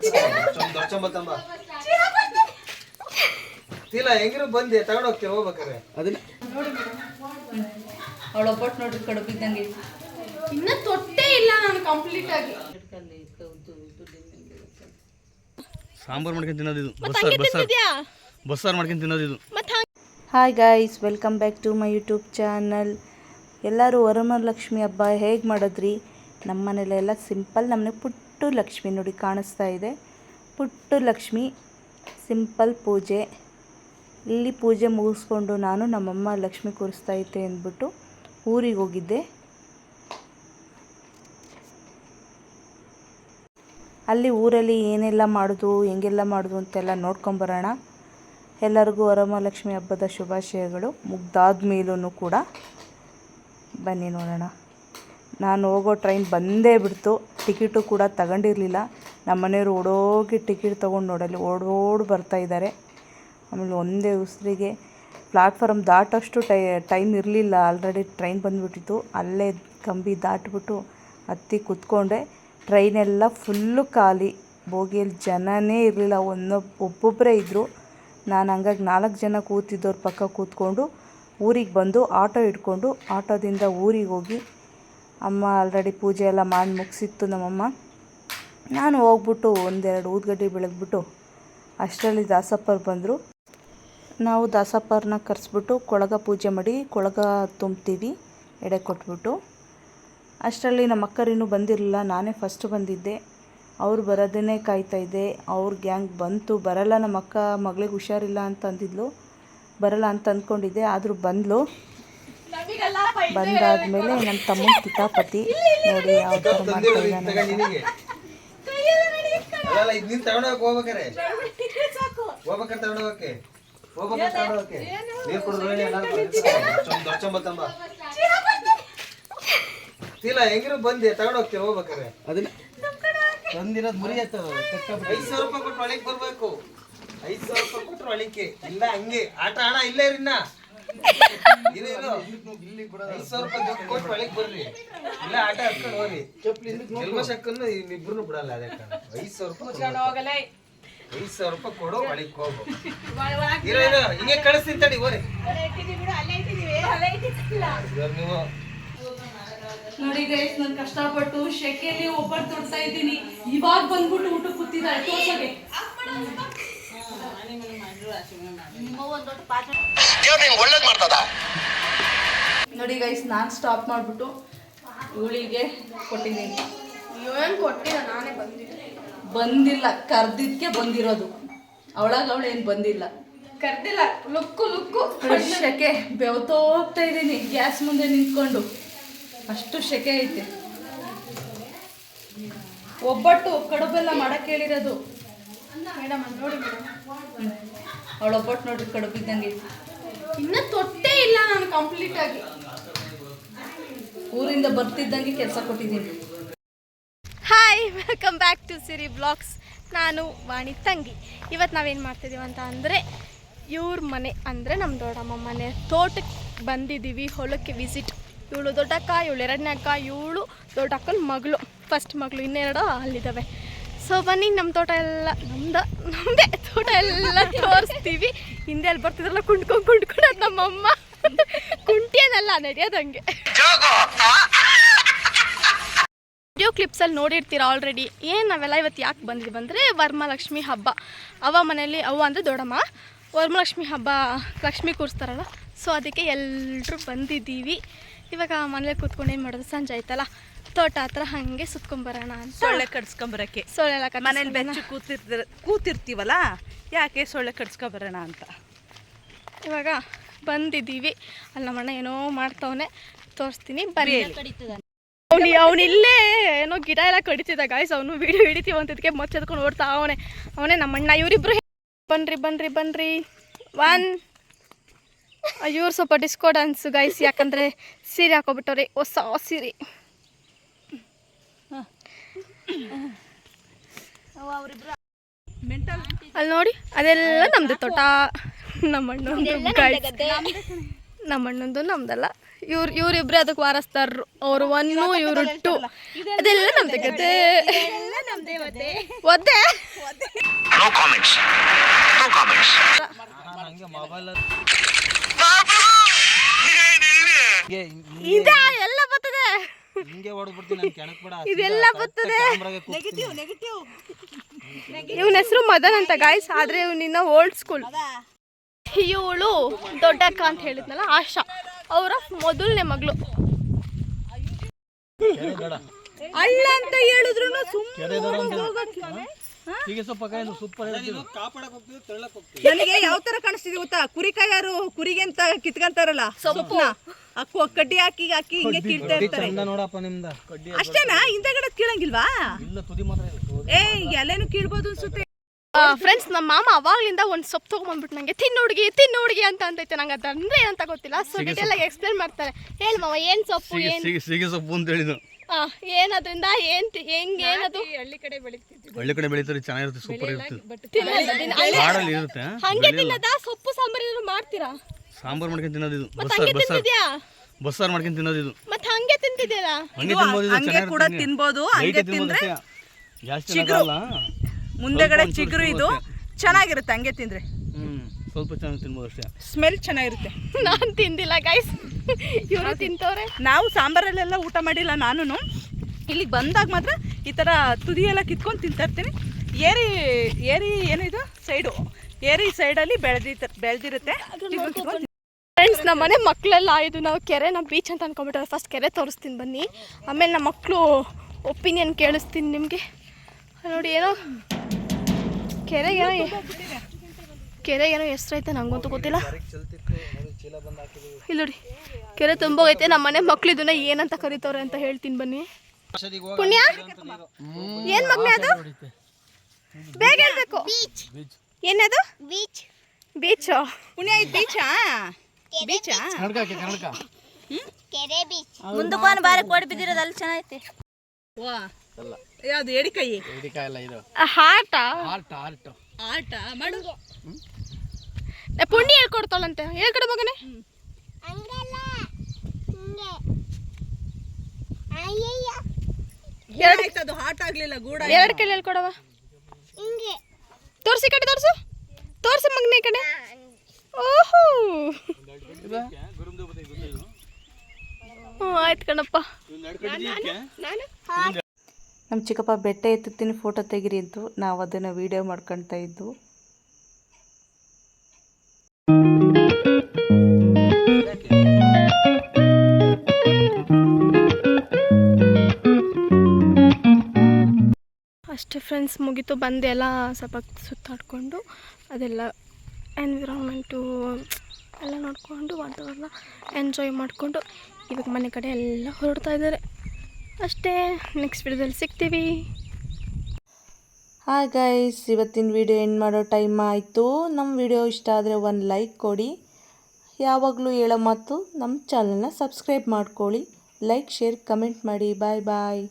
ದೊಡ್ಡಂಬತ್ತಂಬ ತಿಲ್ಲ ಹೆಂಗಿರು ಬಂದೆ ತಗೊಂಡ್ ಹೋಗ್ತೀವಿ ಹೋಗ್ಬೇಕಾರೆ ಅದನ್ನ? ಅವಳ ಒಬ್ಬಟ್ಟು ನೋಡ್ರಿ ಕಡುಬು ಇದ್ದಂಗೆ ಇನ್ನ ತೊಟ್ಟೇ ಇಲ್ಲ ನಾನು ಕಂಪ್ಲೀಟ್ ಆಗಿ. ಸಾಂಬಾರ್ ಮಾಡ್ಕೊಂಡು ತಿನ್ನೋದು ಇದು. ಬಸ್ಸಾರು ಬಸ್ಸಾರು. ಬಸ್ಸಾರು ಮಾಡ್ಕೊಂಡು ತಿನ್ನೋದು ಇದು. Hi guys welcome back to my YouTube channel ಎಲ್ಲರೂ ವರಮಹಾಲಕ್ಷ್ಮಿ ಹಬ್ಬ ಹೇಗೆ ಮಾಡಿದ್ರಿ? ನಮ್ಮ ಮನೇಲೆಲ್ಲ ಸಿಂಪಲ್ ನಮ್ಮನೆ ಪುಟ್ಟು ಲಕ್ಷ್ಮಿ ನೋಡಿ ಕಾಣಿಸ್ತಾ ಇದೆ. ಪುಟ್ಟು ಲಕ್ಷ್ಮಿ, ಸಿಂಪಲ್ ಪೂಜೆ. ಇಲ್ಲಿ ಪೂಜೆ ಮುಗಿಸ್ಕೊಂಡು ನಾನು ನಮ್ಮಮ್ಮ ಲಕ್ಷ್ಮಿ ಕೂರಿಸ್ತಾ ಇದ್ದೆ ಅಂದ್ಬಿಟ್ಟು ಊರಿಗೆ ಹೋಗಿದ್ದೆ. ಅಲ್ಲಿ ಊರಲ್ಲಿ ಏನೆಲ್ಲ ಮಾಡೋದು, ಹೆಂಗೆಲ್ಲ ಮಾಡೋದು ಅಂತೆಲ್ಲ ನೋಡ್ಕೊಂಬರೋಣ ಎಲ್ಲರಿಗೂ ವರಮಹಾಲಕ್ಷ್ಮಿ ಹಬ್ಬದ ಶುಭಾಶಯಗಳು. ಮುಗ್ದಾದ ಮೇಲೂ ಕೂಡ ಬನ್ನಿ ನೋಡೋಣ. ನಾನು ಹೋಗೋ ಟ್ರೈನ್ ಬಂದೇ ಬಿಡ್ತು. ಟಿಕೆಟು ಕೂಡ ತಗೊಂಡಿರಲಿಲ್ಲ. ನಮ್ಮ ಮನೆಯವರು ಓಡೋಗಿ ಟಿಕೆಟ್ ತೊಗೊಂಡು ನೋಡಲ್ಲಿ ಓಡೋಡಿ ಬರ್ತಾ ಇದ್ದಾರೆ ಆಮೇಲೆ ಒಂದೇ ಉಸಿರಿಗೆ ಪ್ಲಾಟ್ಫಾರಮ್ ದಾಟೋಷ್ಟು ಟೈ, ಟೈಮ್ ಇರಲಿಲ್ಲ. ಆಲ್ರೆಡಿ ಟ್ರೈನ್ ಬಂದುಬಿಟ್ಟಿತ್ತು. ಅಲ್ಲೇ ಕಂಬಿ ದಾಟಿಬಿಟ್ಟು ಹತ್ತಿ ಕುತ್ಕೊಂಡೆ. ಟ್ರೈನೆಲ್ಲ ಫುಲ್ಲು ಖಾಲಿ. ಬೋಗಿಯಲ್ಲಿ ಜನನೇ ಇರಲಿಲ್ಲ. ಒಂದೊಬ್ಬ ಒಬ್ಬೊಬ್ಬರೇ ಇದ್ದರು ನಾನು ಹಂಗಾಗಿ ನಾಲ್ಕು ಜನ ಕೂತಿದ್ದವ್ರ ಪಕ್ಕ ಕೂತ್ಕೊಂಡು ಊರಿಗೆ ಬಂದು ಆಟೋ ಇಟ್ಕೊಂಡು ಆಟೋದಿಂದ ಊರಿಗೆ ಹೋಗಿ ಅಮ್ಮ ಆಲ್ರೆಡಿ ಪೂಜೆ ಎಲ್ಲ ಮಾಡಿ ಮುಗಿಸಿತ್ತು ನಮ್ಮಮ್ಮ. ನಾನು ಹೋಗ್ಬಿಟ್ಟು ಒಂದೆರಡು ಊದ್ಗಡ್ಡೆ ಬೆಳಗ್ಬಿಟ್ಟು ಅಷ್ಟರಲ್ಲಿ ದಾಸಪ್ಪರು ಬಂದರು. ನಾವು ದಾಸಪ್ಪರನ್ನ ಕರೆಸ್ಬಿಟ್ಟು ಕೊಳಗ ಪೂಜೆ ಮಾಡಿ ಕೊಳಗ ತುಂಬ್ತೀವಿ, ಎಡೆ ಕೊಟ್ಬಿಟ್ಟು. ಅಷ್ಟರಲ್ಲಿ ನಮ್ಮ ಅಕ್ಕರು ಬಂದಿರಲಿಲ್ಲ, ನಾನೇ ಫಸ್ಟ್ ಬಂದಿದ್ದೆ. ಅವ್ರು ಬರೋದನ್ನೇ ಕಾಯ್ತಾ ಇದ್ದೆ. ಅವ್ರ ಗ್ಯಾಂಗ್ ಬಂತು, ಬರಲ್ಲ, ನಮ್ಮ ಅಕ್ಕ ಮಗಳಿಗೆ ಹುಷಾರಿಲ್ಲ ಅಂತ ಅಂದಿದ್ಲು, ಬರಲ್ಲ ಅಂತ ಅಂದ್ಕೊಂಡಿದ್ದೆ, ಆದರೂ ಬಂದಳು ಬಂದಾದ್ಮೇಲೆ ನನ್ನ ತಮ್ಮನ ಕಿತಾಪತಿ. ನೋಡಿ ಯಾವ ಥರ ಮಾಡ್ತಾ ಇದ್ದಾನೆ ತಗೊಂಡ್ ನಿನಗೆ ಅಲ್ಲ. ಇದು ನೀನ್ ಹೋಗ್ಬೇಕಾರೆ ತಗೊಂಡೋಗಕ್ಕೆ? ನೀರ್ ಕುಡಿದ್ರೆ ಎಲ್ಲಾರು ಹೆಂಗಿರು ಬಂದೆ. ತಗೊಂಡ್ ಹೋಗ್ತೀವಿ ಹೋಗ್ಬೇಕಾರೆ ಅದನ್ನ ತಂದಿರೋದ್ ಮುರಿ ಆಯ್ತದ ಐದ್ ಸಾವಿರ ರೂಪಾಯಿ ಕೊಟ್ಟು ಒಳಗೆ ಬರಬೇಕು. ಐದು ಸಾವಿರ ರೂಪಾಯಿ ಕೊಟ್ರು ಒಳಿಕೆ ಇಲ್ಲ ಹಂಗೆ. ಆಟ ಹಣ ಇಲ್ಲೇ ಇರಿನ್ನ ಬಿಡಲ್ಲ ರೂಪಾಯಿ ರೂಪಾಯಿ ತಡಿ ನೋಡಿ ಗೈಸ್ ನಾನು ಕಷ್ಟಪಟ್ಟು ಶೆಕೆಯಲ್ಲಿ ಒಬ್ಬರು ತೊಡ್ತಾ ಇದ್ದೀನಿ. ಇವಾಗ ಬಂದ್ಬಿಟ್ಟು ಊಟ ಕೂತಿದ್ದಾರೆ. ನೋಡಿ ಗೈಸ್ ನಾನು ಸ್ಟಾಪ್ ಮಾಡಿಬಿಟ್ಟು ಇವಳಿಗೆ ಕೊಟ್ಟಿದ್ದೀನಿ. ಏನು ಕೊಟ್ಟಿಲ್ಲ ನಾನೇ ಬಂದಿದ್ದೆ. ಬಂದಿಲ್ಲ ಕರ್ದಿದ್ಕೆ ಬಂದಿರೋದು. ಅವಳಾಗ ಅವಳು ಏನು ಬಂದಿಲ್ಲ. ಕರ್ದಿಲ್ಲ ಲುಕ್ಕು ಲುಕ್ಕು. ಶೆಕೆ ಬೆವತೋ ಹೋಗ್ತಾ ಇದ್ದೀನಿ ಗ್ಯಾಸ್ ಮುಂದೆ ನಿಂತ್ಕೊಂಡು. ಅಷ್ಟು ಶೆಕೆ ಐತೆ. ಒಬ್ಬಟ್ಟು ಕಡುಬೆಲ್ಲ ಮಾಡಕ್ಕೆ ಹೇಳಿರೋದು. ಮೇಡಮ್ ನೋಡಿ ಮೇಡಮ್. ಅವಳ ಒಬ್ಬಟ್ಟು ನೋಡ್ರಿ ಕಡುಬಿದ್ದಂಗೆ ಇನ್ನ ತೊಟ್ಟೇ ಇಲ್ಲ ನಾನು ಕಂಪ್ಲೀಟ್ ಆಗಿ. ಊರಿಂದ ಬರ್ತಿದ್ದಂಗೆ ಕೆಲಸ ಕೊಟ್ಟಿದ್ದೀನಿ. Hi welcome back to Siri blogs ನಾನು ವಾಣಿ ತಂಗಿ. ಇವತ್ತು ನಾವೇನು ಮಾಡ್ತಿದ್ದೀವಿ ಅಂತ ಅಂದರೆ ಇವ್ರ ಮನೆ ಅಂದರೆ ನಮ್ಮ ದೊಡ್ಡಮ್ಮ ಮನೆ. ತೋಟಕ್ಕೆ ಬಂದಿದ್ದೀವಿ ಹೊಲಕ್ಕೆ ವಿಸಿಟ್ ಇವಳು ದೊಡ್ಡಕ್ಕ ಇವಳು ಎರಡನೇ ಅಕ್ಕ ಇವಳು ದೊಡ್ಡಕ್ಕನ ಮಗಳು. ಫಸ್ಟ್ ಮಗಳು ಇನ್ನೆರಡು ಅಲ್ಲಿದ್ದಾವೆ. ಸೊ ಬನ್ನಿ ನಮ್ಮ ತೋಟ ಎಲ್ಲ, ನಮ್ದ ನಮ್ಮದೇ ತೋಟ ಎಲ್ಲ ತೋರಿಸ್ತೀವಿ. ಹಿಂದೆ ಅಲ್ಲಿ ಬರ್ತಿದ್ರಲ್ಲ ಕುಂಡ್ಕೊಂಡು ಕುಂಡ್ಕೊಂಡು ಅದು ನಮ್ಮಮ್ಮ. ಕುಂಟಿಯನಲ್ಲ ನಡೆಯೋದಂಗೆ. ವಿಡಿಯೋ ಕ್ಲಿಪ್ಸಲ್ಲಿ ನೋಡಿರ್ತೀರ ಆಲ್ರೆಡಿ ಏನು ನಾವೆಲ್ಲ ಇವತ್ತು ಯಾಕೆ ಬಂದ್ವಿ ಅಂದರೆ ವರಮಹಾಲಕ್ಷ್ಮಿ ಹಬ್ಬ. ಅವ ಮನೆಯಲ್ಲಿ, ಅವ್ವ ಅಂದರೆ ದೊಡ್ಡಮ್ಮ. ವರ್ಮಾಲಕ್ಷ್ಮಿ ಹಬ್ಬ, ಲಕ್ಷ್ಮಿ ಕೂರಿಸ್ತಾರಲ್ಲ. ಸೊ ಅದಕ್ಕೆ ಎಲ್ಲರೂ ಬಂದಿದ್ದೀವಿ. ಇವಾಗ ಮನೇಲಿ ಕೂತ್ಕೊಂಡು ಏನು ಮಾಡೋದು? ಸಂಜೆ ಆಯ್ತಲ್ಲ. ತೋಟ ಹತ್ರ ಹಂಗೆ ಸುತ್ಕೊಂಬರೋಣ ಅಂತ. ಸೊಳ್ಳೆ ಕಡ್ಸ್ಕೊಂಬರಕ್ಕೆ ಸೊಳ್ಳೆಲ್ಲ ಮನೇಲಿ ಬೆಚ್ಚು ಕೂತಿರ್ತಿರ ಕೂತಿರ್ತೀವಲ್ಲ? ಯಾಕೆ ಸೊಳ್ಳೆ ಬರೋಣ ಅಂತ? ಇವಾಗ ಬಂದಿದ್ದೀವಿ. ಅಲ್ಲಿ ನಮ್ಮಣ್ಣ ಏನೋ ಮಾಡ್ತವನೆ. ತೋರಿಸ್ತೀನಿ ಬರೀ ಅವನಿ ಅವನು ಇಲ್ಲೇ ಏನೋ ಗಿಡ ಎಲ್ಲ ಕಡಿತಿದ್ದ. ಗಾಯ್ಸ್ ಅವನು ವಿಡಿಯೋ ಹಿಡಿತೀವಿ ಅಂತದಕ್ಕೆ ಮೊಚ್ಚದ್ಕೊಂಡು ಓಡ್ತಾ ಅವನೇ. ಅವನೇ ನಮ್ಮಣ್ಣ ಇವರಿಬ್ರು ಬನ್ರಿ ಬನ್ರಿ ಬನ್ರಿ. ಒನ್ ಇವ್ರು ಸ್ವಲ್ಪ ಡಿಸ್ಕೋ ಡಾನ್ಸ್ ಗಾಯ್ಸ್ ಯಾಕಂದರೆ ಸೀರೆ ಹಾಕೊಬಿಟ್ಟವ್ರಿ. ಹೊಸ ಸೀರೆ. ಅಲ್ಲಿ ನೋಡಿ ಅದೆಲ್ಲ ನಮ್ದು ತೋಟ. ನಮ್ಮಣ್ಣಂದು ಗಾಯ್ಸ್ ನಮ್ಮಣ್ಣಂದು ನಮ್ದಲ್ಲ. ಇವ್ರು ಇವ್ರಿಬ್ರೆ ಅದಕ್ಕೆ ವಾರಸ್ತಾರ. ಅವ್ರು ಒನ್ನು ಇವ್ರು ಟು ಅದೆಲ್ಲ ನಮ್ದು ಗದ್ದೆ. ಒದ್ದೆ. ಹಂಗೆ ಮೊಬೈಲ್ ಇದೆ ಎಲ್ಲ ಹಿಂಗೆ ಹೊಡೆದ್ಬಿಡ್ತೀನಿ ನಾನು ಕೆಣಕ್ ಬೇಡ ಇದೆಲ್ಲ ಬರ್ತದೆ ನೆಗೆಟಿವ್ ನೆಗೆಟಿವ್ ಇವನ ಹೆಸರು ಮದನ್ ಅಂತ ಗಾಯ್ಸ್ ಆದ್ರೆ ಇವನಿನ್ನ ಓಲ್ಡ್ ಸ್ಕೂಲ್ ಇವಳು ದೊಡ್ಡಕ್ಕ ಅಂತ ಹೇಳಿದ್ನಲ್ಲ ಆಶಾ. ಅವರ ಮೊದಲನೇ ಮಗಳು. ಅಳ್ಳ ಅಂತ ಹೇಳಿದ್ರು ಹೀಗೆ ಸ್ವಲ್ಪ ಸೂಪರ್ ಕಾಪಾಡಕ್ ಹೋಗ್ತೀವಿ ತಳ್ಳಕ್ ಹೋಗ್ತೀವಿ ನನಗೆ ಯಾವ ತರ ಕಾಣಿಸ್ತಿದೆ ಗೊತ್ತಾ? ಕುರಿ ಕಾಯಾರು ಕುರಿಗೆ ಅಂತ ಕಿತ್ಕೊಂತಾರಲ್ಲ? ಸೊಪ್ಪು. ಅಕ್ಕು ಕಡ್ಡಿ ಹಾಕಿ ಹಾಕಿ ಹಿಂಗೆ ಕೀಳ್ತಾ ಇರ್ತಾರೆ. ಚಂದ ನೋಡಪ್ಪ ನಿಮ್ದ. ಅಷ್ಟೇನಾ? ಹಿಂದೆಗಡೆ ಕೀಳಂಗಿಲ್ವಾ? ಇಲ್ಲ ತುದಿ ಮಾತ್ರ ಇದೆ. ಏ ಎಲೆನು ಕೀಳ್ಬೋದು ಅನ್ಸುತ್ತೆ. ಫ್ರೆಂಡ್ಸ್ ನಮ್ಮ ಮಾಮ ಅವಾಗ್ಲಿಂದ ಒಂದು ಸೊಪ್ಪು ತೊಗೊಂಬಂದ್ಬಿಟ್ಟು ನಂಗೆ ತಿನ್ನ ಹುಡುಗಿ ತಿನ್ನ ಹುಡುಗಿ ಅಂತ ಅಂತೈತೆ ನಂಗೆ ಅದಂದ್ರೆ ಅಂತ ಗೊತ್ತಿಲ್ಲ. ಸೊ ಡೀಟೇಲ್ ಆಗಿ ಎಕ್ಸ್ಪ್ಲೇನ್ ಮಾಡ್ತಾರೆ. ಹೇಳಿ ಮಾವ ಏನ್ ಸೊಪ್ಪು ಏನು? ಸೊಪ್ಪು ಅಂತ ಹೇಳಿದ್ದು. ಆ, ಏನದ್ರಿಂದ ಏನ್ ಹೆಂಗ್ ಏನದು? ಹಳ್ಳಿ ಕಡೆ ಬೆಳಿತಿದ್ವಿ ಹಳ್ಳಿ ಕಡೆ ಬೆಳಿತಾರೆ ಚೆನ್ನಾಗಿರುತ್ತೆ ಸೂಪರ್ ಇರುತ್ತೆ. ತಿನ್ನೋದು ದಿನ- ಕಾಡಲ್ಲಿ ಇರುತ್ತೆ ಹಂಗೆ ತಿನ್ನದ ಸೊಪ್ಪು ಸಾಂಬಾರ್ ಏನಾದ್ರು ಮಾಡ್ತೀರಾ? ಸಾಂಬಾರ್ ಮಾಡ್ಕೊಂಡು ತಿನ್ನೋದು ಇದು. ಬಸ್ಸಾರು ಬಸ್ಸಾರು. ಬಸ್ಸಾರು ಮಾಡ್ಕೊಂಡು ತಿನ್ನೋದು ಇದು. ಮತ್ತೆ ಹಂಗೆ ತಿಂತಿದ್ಯಲ್ಲ ಹಂಗೆ ತಿನ್ಬೋದು ಇದು ಹಂಗೆ ಕೂಡ ಚೆನ್ನಾಗಿರುತ್ತೆ ತಿನ್ಬೋದು ಹಂಗೆ ತಿನ್ಬೋದು ತಿಂದ್ರೆ ಅಷ್ಟೇ. ಜಾಸ್ತಿ ತಿನ್ನೋದಲ್ಲ ಮುಂದೆಗಡೆ ಚಿಗುರು ಇದು. ಚೆನ್ನಾಗಿರುತ್ತೆ ಹಂಗೆ ತಿಂದ್ರೆ. ಹ್ಮ್ ಸ್ವಲ್ಪ ಚೆನ್ನಾಗಿ ತಿನ್ಬೋದು ಅಷ್ಟೇ. ಸ್ಮೆಲ್ ಚೆನ್ನಾಗಿರುತ್ತೆ. ನಾನ್ ತಿಂದಿಲ್ಲ ಗೈಸ್ ಇವರು ತಿಂತವ್ರೆ. ನಾವು ಸಾಂಬಾರಲ್ಲೆಲ್ಲ ಊಟ ಮಾಡಿಲ್ಲ ನಾನು ಇಲ್ಲಿಗೆ ಬಂದಾಗ ಮಾತ್ರ ಈ ಥರ ತುದಿ ಎಲ್ಲ ಕಿತ್ಕೊಂಡು ತಿಂತಾ ಇರ್ತೀನಿ. ಏರಿ ಏರಿ ಏನಿದು ಸೈಡು. ಏರಿ ಸೈಡಲ್ಲಿ ಬೆಳೆದಿತ್ತ ಬೆಳೆದಿರುತ್ತೆ. ಫ್ರೆಂಡ್ಸ್ ನಮ್ಮ ಮನೆ ಮಕ್ಕಳೆಲ್ಲ ಇದು ನಾವು ಕೆರೆ ನಮ್ಮ ಬೀಚ್ ಅಂತ ಅನ್ಕೊಂಬಿಟ್ಟು ಫಸ್ಟ್ ಕೆರೆ ತೋರಿಸ್ತೀನಿ ಬನ್ನಿ. ಆಮೇಲೆ ನಮ್ಮ ಮಕ್ಕಳು ಒಪಿನಿಯನ್ ಕೇಳಿಸ್ತೀನಿ ನಿಮಗೆ. ನೋಡಿ ಏನೋ ಕೆರೆಗೇನೋ ಕೆರೆಗೇನೋ ಹೆಸ್ರೈತೆ ನಂಗಂತೂ ಗೊತ್ತಿಲ್ಲ. ಇಲ್ಲಿ ನೋಡಿ ಕೆರೆ ತುಂಬೋಗೈತೆ ನಮ್ಮ ಮನೆ ಮಕ್ಳು ಇದನ್ನ ಏನಂತ ಕರೀತವ್ರೆ ಅಂತ ಹೇಳ್ತೀನಿ ಬನ್ನಿ. ಪುಣ್ಯ? ಏನ್ ಮಗ್ನೆ ಅದು? ಬೇಗ ಹೇಳ್ಬೇಕು. ಏನದು? ಬೀಚ್ ಬೀಚ್ ಪುಣ್ಯ ಇದು ಬೀಚಾ ಬೀಚಾ ಮುಂದಕ್ಕೊಂದು ಬಾರಿ ಕೋಡಿ ಬಿದ್ದಿರೋದು ಅಲ್ಲಿ ಚೆನ್ನಾಗೈತೆ. ವಾ. ಅಲ್ಲ. ಇದು ಹಾಟ ಆಟ ಮಾಡು ಪುಣ್ಯ ಹೇಳ್ಕೊಡ್ತಾಳಂತೆ. ಹೇಳ್ಕೊಡ ಮಗನೇ. ಅದು ಹಾಟ್ ಆಗ್ಲಿಲ್ಲ ಗೂಡ ಎರಡು ಕೈಲಿ ಹೇಳ್ಕೊಡವ ತೋರ್ಸಿ ಕಡೆ ತೋರ್ಸು. ತೋರ್ಸಿ ಮಗನೇ ಈ ಕಡೆ. ಓಹೋ. ಹ್ಞೂ ಆಯ್ತು ಕಣಪ್ಪ. ನಮ್ಮ ಚಿಕ್ಕಪ್ಪ ಬೆಟ್ಟ ಎತ್ತುತ್ತೀನಿ ಫೋಟೋ ತೆಗಿರಿ ಅಂತೂ ನಾವು ಅದನ್ನು ವೀಡಿಯೋ ಮಾಡ್ಕೊಳ್ತಾ ಇದ್ದು. ಅಷ್ಟೇ ಫ್ರೆಂಡ್ಸ್ ಮುಗೀತು, ಬಂದು ಎಲ್ಲ ಸ್ವಲ್ಪ ಸುತ್ತಾಡಿಕೊಂಡು ಅದೆಲ್ಲ ಎನ್ವಿರಾನ್ಮೆಂಟು ಎಲ್ಲ ನೋಡಿಕೊಂಡು ವಾತಾವರಣ ಎಂಜಾಯ್ ಮಾಡಿಕೊಂಡು ಇವಾಗ ಮನೆ ಕಡೆ ಎಲ್ಲ ಹೊರಡ್ತಾ ಇದ್ದಾರೆ. ಅಷ್ಟೇ ನೆಕ್ಸ್ಟ್ ವಿಡಿಯೋದಲ್ಲಿ ಸಿಗ್ತೀವಿ. ಹಾಯ್ ಗೈಸ್ ಇವತ್ತಿನ ವಿಡಿಯೋ ಎಂಡ್ ಮಾಡೋ ಟೈಮ್ ಆಯಿತು. ನಮ್ಮ ವಿಡಿಯೋ ಇಷ್ಟ ಆದರೆ ಒಂದು ಲೈಕ್ ಕೊಡಿ. ಯಾವಾಗಲೂ ಹೇಳೋ ಮಾತು ನಮ್ಮ ಚಾನಲ್ನ ಸಬ್ಸ್ಕ್ರೈಬ್ ಮಾಡ್ಕೊಳ್ಳಿ. ಲೈಕ್ ಶೇರ್ ಕಮೆಂಟ್ ಮಾಡಿ. ಬಾಯ್ ಬಾಯ್